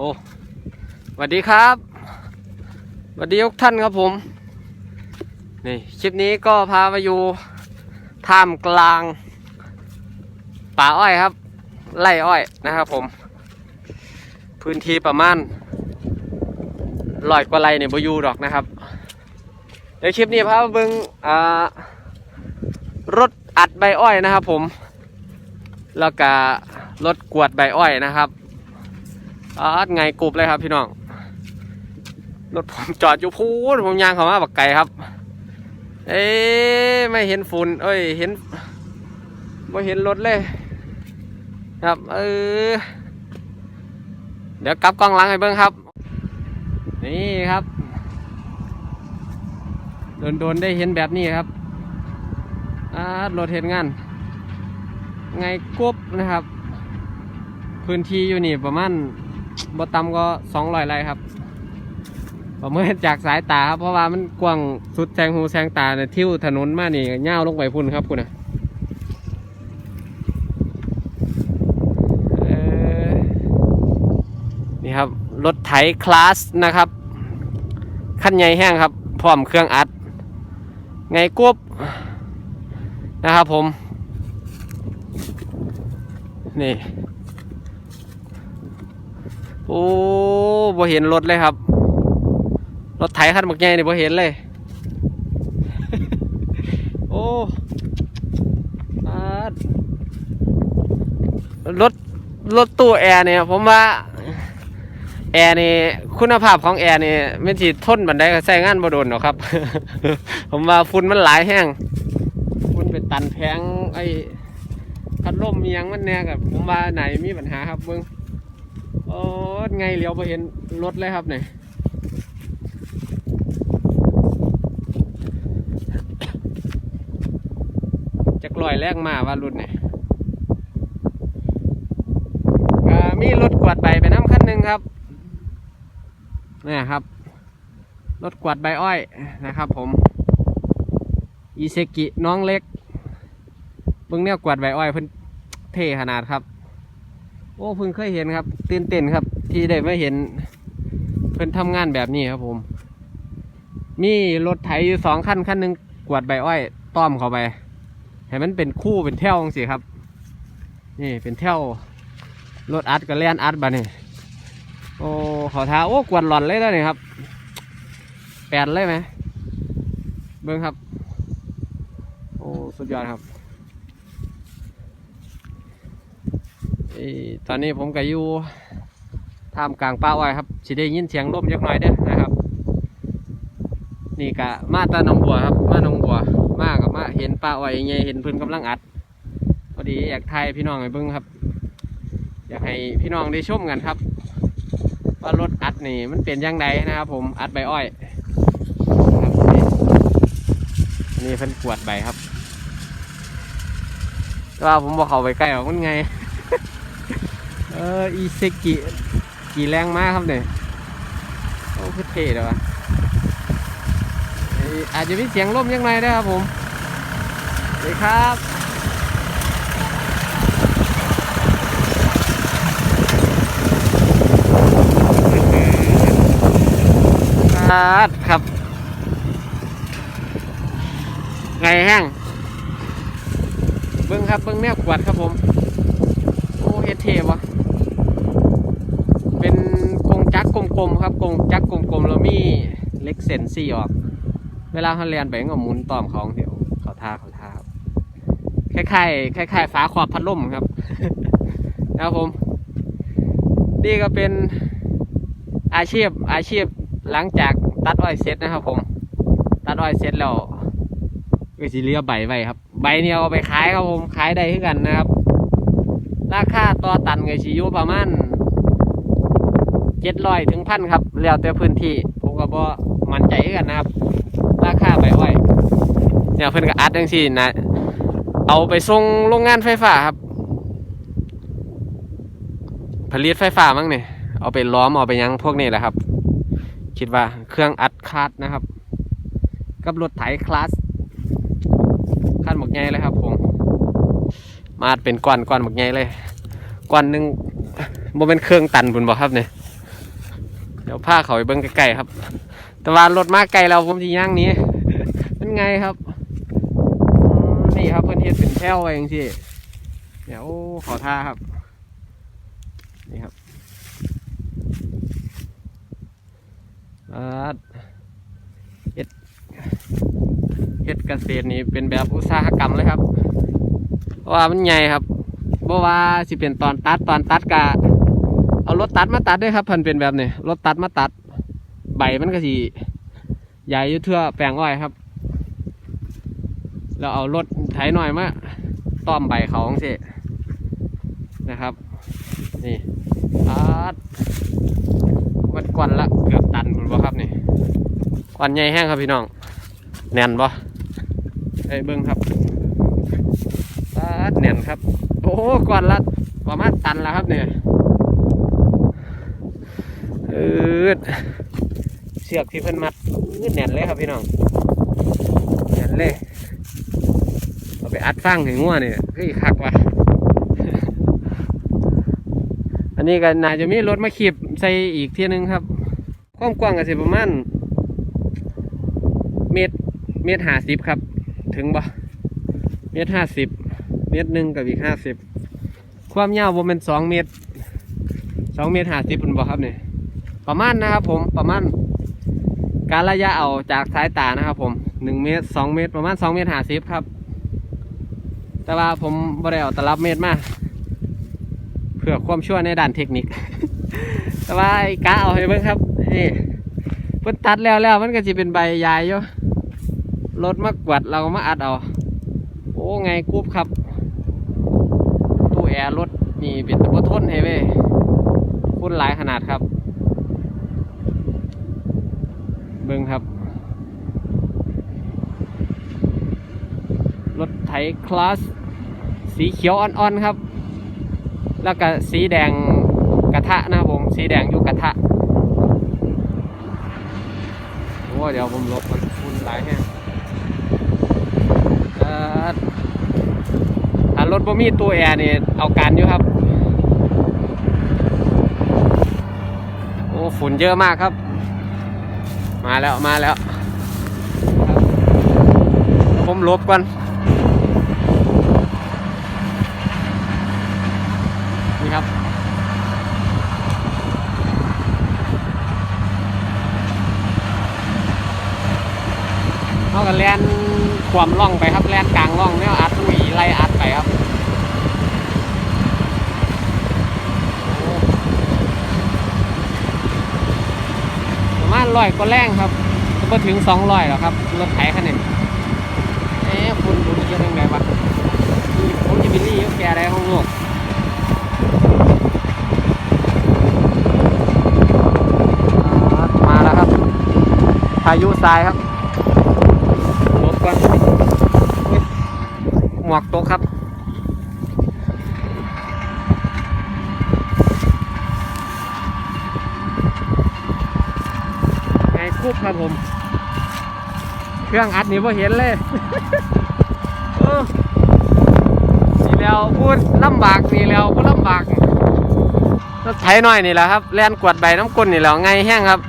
โอ้สวัสดีครับสวัสดีทุกท่านครับผม นี่คลิปนี้ก็พามาอยู่ท่ามกลาง ป่าอ้อยครับ ไร่อ้อยนะครับผม พื้นที่ประมาณร้อยกว่าไร่เนี่ยบอยู่ดอกนะครับ เดี๋ยวคลิปนี้พามาเบิงอ่ารถอัดใบอ้อยนะครับผม แล้วก็รถกวดใบอ้อยนะครับ อัดไงกรุบเลยครับพี่น้อง รถผมจอดอยู่พูนผมยางเขามาบักไก่ครับ เอ๊ไม่เห็นฝุ่น เอ้ย เห็นไม่เห็นรถเลย ครับ เออ เดี๋ยวกลับกล้องหลังให้เบิ้งครับ นี่ครับ โดนๆได้เห็นแบบนี้ครับอารถเห็นงาน ไงกบนะครับ พื้นที่อยู่นี่ประมาณ บ่ต่ำก็สองร้อยไร่ครับประเมินจากสายตาครับเพราะว่ามันกว้างสุดแสงหูแสงตาเนี่ยทิวถนนมานี่ย่าวลงไปพุ่นครับคุณนะเอ่อนี่ครับ รถไถคลาสนะครับขั้นใหญ่แห้งครับ พร้อมเครื่องอัด ไงกบนะครับผม นี่ โอ้บ่เห็นรถเลยครับ รถไถคันบักใหญ่นี่บ่เห็นเลย โอ้าดรถรถตู้แอร์เนี่ยผมว่าแอร์นี่คุณภาพของแอร์นี่ไม่สิทนบันไดก็ใช้งานบ่โดนหรอกครับ ผมว่าฝุ่นมันหลายแห้งฝุ่นเป็นตันแพงไอ้พัดลมมียังมันแน่กับผมว่าไหนมีปัญหาครับมึง โอ้ไงเลี้ยวไปเห็นรถเลยครับเนี่ยจะกลอยแรกมาว่ารุ่นเนี่ยมีรถกวาดใบไปน้ำคันหนึ่งครับเนี่ยครับ รถกวาดใบอ้อยนะครับผมอีเซกิน้องเล็กเบิ่งแนวกวาดใบอ้อยเพิ่นเท่ขนาดครับ โอ้เพิ่งเคยเห็นครับ ตื่นเต้นครับ ที่ได้มาเห็น เพิ่นทำงานแบบนี้ครับผม มีรถไถอยู่สองคันคันหนึ่งกวาดใบอ้อยต้อมเข้าไปให้มันเป็นคู่เป็นแถวจังสิครับ นี่เป็นแถวรถอัดกับแล่นอัดบานี่โอ้ขอท้าโอ้กวาดหลอนเลยแล้วนี่ครับแปดเลยไหมเบิ่งครับ โอ้สุดยอดครับ เอ้ย ตอนนี้ผมก็อยู่ท่ามกลางป่าอ้อยครับสิได้ยินเสียงลมเยักหน่อยเด้อนะครับ นี่กะมาตาหนองบัวครับ มาหนองบัว มากับมาเห็นป่าอ้อยยังไงเห็นเพิ่นกำลังอัดพอดีอยากถ่ายพี่น้องให้เบิ่งครับ อยากให้พี่น้องได้ชมกันครับ ว่ารถอัดนี่มันเป็นยังไงนะครับ ผมอัดใบอ้อยนะครับนี่นี่เพิ่นกวดใบครับแต่ว่าผมบอกเขาไปใกล้หรอกมันไง เอออีเซกิกี่แรงมากครับเนี่ยโอ้คือเท่เลยวะอาจจะมีเสียงลมยังไงได้ครับผมสวัสดีครับครับครับ ไงแห้งเบิ้งครับเบิ้งแนวกวดครับผม โอ้เฮเทวะ เป็นกงจักกลมๆครับกงจักกลมๆแล้วมีเล็กเซนซี่ออก เวลาเขาเรียนไปก็หมุนตอมของเดี๋ยวเขาท่าเขาท่าครับคล้ายๆคล้ายๆฝาขอบพัดลมครับนะครับผม นี่ก็เป็นอาชีพอาชีพหลังจากตัดอ้อยเสร็จนะครับ ผม ตัดอ้อยเสร็จแล้วก็สิเหลือใบไว้ครับ ใบเนี่ยเอาไปขายครับผมขายได้ขึ้นกันนะครับ ราคาต่อตันก็สิอยู่ประมาณ จ็ดร้อยถึงพันครับแล้วแต่พื้นที่ผมก็บ่มั่นใจกันนะครับ ราคาใบอ้อยเนี่ยเพิ่นก็อัดจังซี่นะ เอาไปส่งโรงงานไฟฟ้าครับ ผลิตไฟฟ้ามั้งเนี่ยเอาไปล้อมเอาไปยังพวกนี้แหละครับ คิดว่าเครื่องอัดคลาสนะครับ กับรถไถคลาสขั้นหมกใหญ่เลยครับผมมาดเป็นก้อนก้อนหมกใหญ่เลยก้อนหนึ่งโมเป็นเครื่องตันบุญบ่ครับเนี่ย ดี๋ยวพาเขาไปเบิ้งไกลๆครับ แต่ว่ารถมาไกลเราผมที่ย่างนี้เป็นไงครับนี่ครับเพื่อนเฮ็ดเป็นแถวไว้อย่างที่เดี๋ยวขอท่าครับ นี่ครับเฮ็ดเฮ็ดเกษตรนี่เป็นแบบอุตสาหกรรมเลยครับ เพราะว่ามันใหญ่ครับเพราะว่าสิเป็นตอนตัดตอนตัดกะ รถตัดมาตัดด้วยครับพันเป็นแบบนี้รถตัดมาตัด ใบมันก็สีใหญ่ยุ่เทื่อแปลงอ้อยครับ แล้วเอารถไถหน่อยมาต้อมใบเขาของเสนะครับ นี่ตัดมันกวนละเกือบตันคุณบ่ครับนี่กวนใหญ่แห้งครับพี่น้อง แน่นบ่ไอ้เบิ้งครับตัดแน่นครับ โอ้กวนละประมาณตันแล้วครับเนี่ย อืดเชือกที่เพิ่นมัดอืดแน่นเลยครับพี่น้องแน่นเลยเอาไปอัดฟังถึงงัวนี่เฮ้ยคักว่ะอันนี้ก็น่าจะมีรถมาขีบใส่อีกเที่ยหนึงครับ ความกว้างก็สิประมาณเมตรเมตรห้าสิบครับ ถึงบ่เมตรห้าสิบเมตรหนึ่งกับอีกห้าสิบความยาวประมาณสองเมตรสองเมตรห้าสิบเป็นบ่ครับเนี่ย ประมาณนะครับผมประมาณการระยะเอาจากสายตานะครับ ผมหนึ่งเมตรสองเมตร ประมาณสองเมตรหาสิบครับ แต่ว่าผมบริเอาตลับเมตรมาเพื่อความชั่วร์ในด้านเทคนิค แต่ว่าไอ้กะเอาให้เบิ่งครับนี่เพิ่นตัดแล้วแล้วมันก็จะเป็นใบใหญ่อยู่รถมากวดเรามาอัดเอา โอ้ไงกรุ๊ปครับ ตู้แอร์รถนี่เป็นตะบทนให้เว้ยคุณหลายขนาดครับ เบิ่งครับ รถไถคลาส สีเขียวอ่อนๆครับ แล้วก็สีแดงกระทะนะครับผม สีแดงอยู่กระทะโอ้เดี๋ยวผมลบมันฝุ่นหลายแห้งถ้ารถบ่มีตัวแอร์นี่เอาการอยู่ครับ โอ้ฝุ่นเยอะมากครับ มาแล้วมาแล้ว ผมลบก่อนนี่ครับ เขากันแลนความล่องไปครับแลนกลางล่องเนี่ยอัดลุยไล่อัดไปครับโอ้ป ร้อยก็แรงครับก็ถึงสองร้อยแล้วครับรถไถคันนี้เอ๊ะคุณดูเยอะยังไงวะผมจะบิลลี่ยกแกอะไรของโลกมาแล้วครับพายุทรายครับหลบก่อนหมวกตกครับ คุบครับผม เครื่องอัดนี่พอเห็นเลยนี่แล้วพูดลำบากนี่แล้วพูดลำบากรถไถหน่อยนี่แหละครับแล่นกวดใบน้ำก้นนี่แหล้วไงแห้งครับ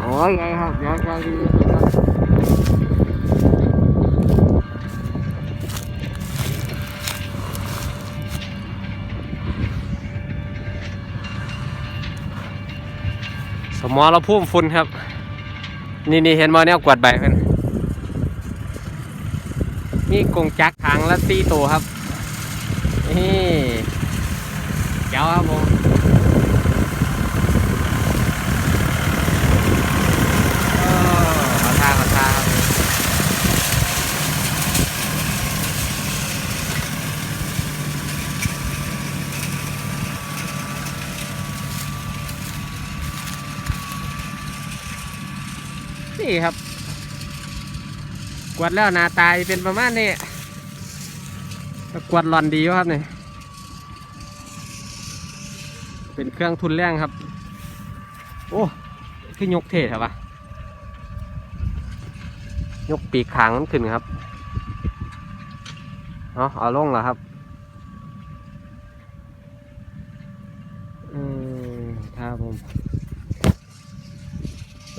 โอ้ยไงครับเดี๋ยวจะดี สมอเราพุ่มฝุ่นครับ นี่นี่เห็นมาเนี่ยกวาดใบเพิ่นนี่กงจักทางละสี่ตัวครับนี่เจ้าครับผม เออขอทางขอทางครับนี่ ครับ กวดแล้วนาตาจะเป็นประมาณนี้กวดหลอนดีครับนี่เป็นเครื่องทุนแรงครับ โอ้คือยกเทศครับวะยกปีกขางมันขึ้นครับเอาะเอาลงแล้วครับอืมครับผม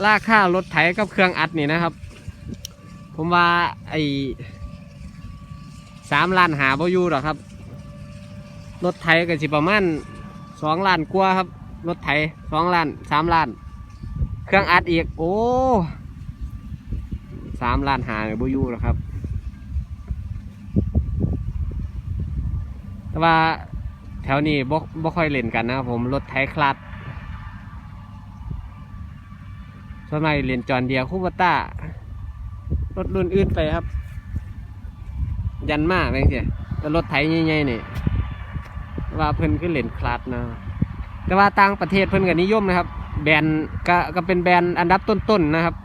ราคารถไถกับเครื่องอัดนี่นะครับ ผมว่าไอ้สามล้านหาบ่อยู่หรอกครับ รถไถก็สิประมาณสองล้านกว่าครับ รถไถสองล้านสามล้าน เครื่องอัดอีก โอ้สามล้านหาบ่อยู่หรอกครับ แต่ว่าแถวนี้บ่บ่ค่อยเล่นกันนะครับผมรถไถคลัด ส่วนใหญ่เล่นจอนเดียวคูบต้ารถรุ่นอื่นไปครับ ยันมากเลยเสียแต่รถไถใหญ่ๆนี่ว่าเพิ่นคือเล่นคลัดนะแต่ว่าต่างประเทศเพิ่นก็นิยมนะครับ แบรนด์ก็ก็เป็นแบรนด์อันดับต้นๆนะครับ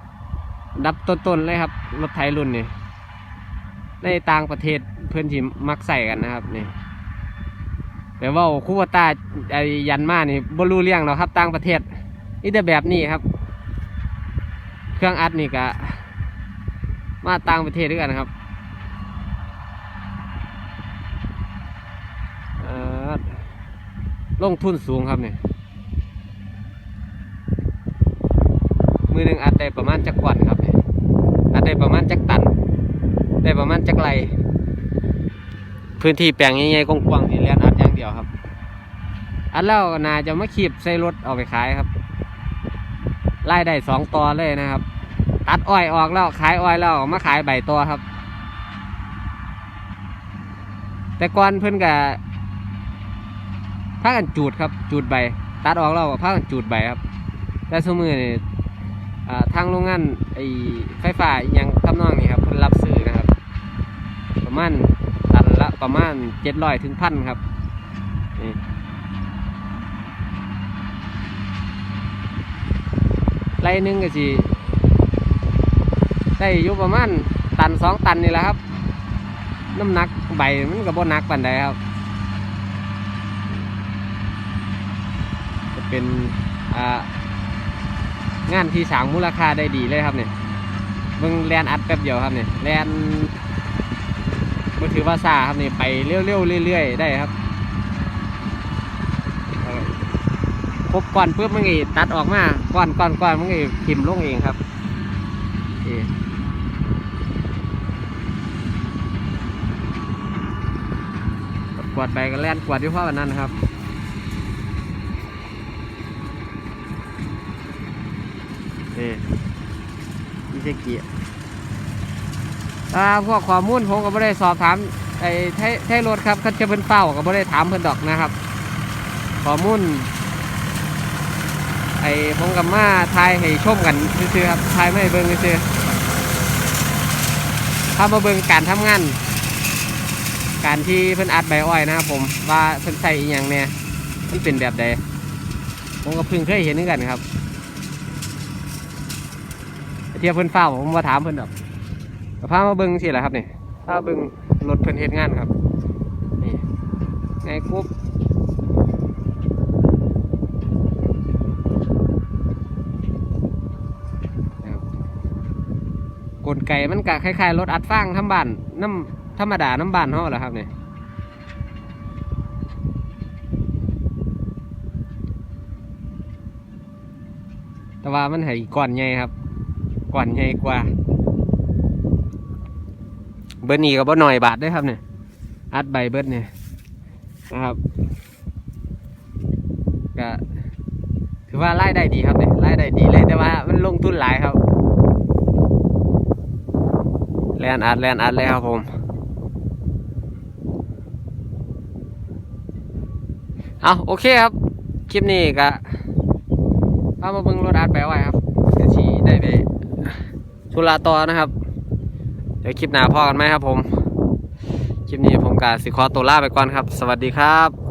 อันดับต้นๆเลยครับ รถไถรุ่นนี้ในต่างประเทศเพิ่อนที่มักใส่กันนะครับนี่แต่ว่าคูวตาไอยันมานี่บรูเรื่องหรอครับต่างประเทศนี่แต่แบบนี้ครับ เครื่องอัดนี่ก็มาต่างประเทศด้วยกันครับอ่อลงทุนสูงครับเนี่ยมือหนึ่งอัดได้ประมาณจักวันครับเนี่ยอัดได้ประมาณจักตัน ได้ประมาณจักไรพื้นที่แปลงใหญ่ๆกว้างๆนี่เรียนอัดอย่างเดียวครับ อันแล้วนาจะมาขีบใส่รถเอาไปขายครับ ไล่ได้สองตอเลยนะครับ ตัดอ้อยออกแล้วขายอ้อยแล้วมาขายใบตัวครับ แต่ก่อนเพิ่นกับพากันจูดครับ จูดใบ ตัดออกแล้วก็พากันจูดใบครับ แต่สมือนี่อ่าทางโรงงานไอ้ไฟฟ้ายังทำนองนี้ครับเพิ่นรับซื้อนะครับ ประมาณตันละประมาณเจ็ดร้อยถึงพันครับนี่ ไรนึงก็สิได้อยู่ประมาณตันสองตันนี่แหละครับ น้ำหนักใบมันก็บ่หนักปานใดครับ จะเป็นงานที่สร้างมูลค่าได้ดีเลยครับเนี่ยเบิ่งแลนอัดแป๊บเดียวครับเนี่ยแลนก็ถือว่าซาครับนี่ไปเร็วๆเรื่อยๆได้ครับครบก่อนปุ๊บมันก็ตัดออกมา ก่อนก่อนก่อนมันก็พิมพ์ลงเองครับกวดไปก็แล่นกวดด้วยพ่อวันนั้นครับนี่มิเซกิอ่าพวกข้อมูลผมก็ไม่ได้สอบถามไอ้ไทยรถครับเขาจะเป็นเป้าก็ไม่ได้ถามเพิ่นดอกนะครับข้อมูล ไอ้ผมกับมาทายให้ชมกันซื่อๆครับทายไม่เบิ่งซื่อถ้ามาเบิ่งการทำงาน การที่เพิ่นอัดใบอ้อยนะครับผมว่าเพิ่นใส่อีหยังเนี่ยมันเป็นแบบใดผมก็เพิ่งเคยเห็นเหมือนกันครับเทียบเพิ่นเฝ้าผมมาถามเพิ่นดอกก็พามาเบิ้งสิแหละครับนี่พาเบิ้งรถเพิ่นเฮ็ดงานครับนี่ไงกรุ๊บ กลไกมันกะคล้ายๆรถอัดฟางทำบ้านน้ำธรรมดาน้ำบ้านเฮาแหละครับเนี่แต่ว่ามันให้ก้อนใหญ่ครับก้อนใหญ่กว่า เบอร์นี้ก็บ่หน่อยบาทเด้ครับเนี่ยอัดใบเบิร์ดเนี่ยนะครับก็ถือว่าไล่ได้ดีครับเนี่ยไล่ได้ดีเลยแต่ว่ามันลงทุนหลายครับ แลนอัดแลนอัดเลยครับผม เอาโอเคครับ คลิปนี้ก็พามาเบิ่งรถอัดไปไว้ครับเดี๋ยวชีได้ไปธุระต่อนะครับ เดี๋ยวคลิปหน้าพ่อกันไหมครับผม คลิปนี้ผมกาสิขอตัวล่าไปก่อนครับ สวัสดีครับ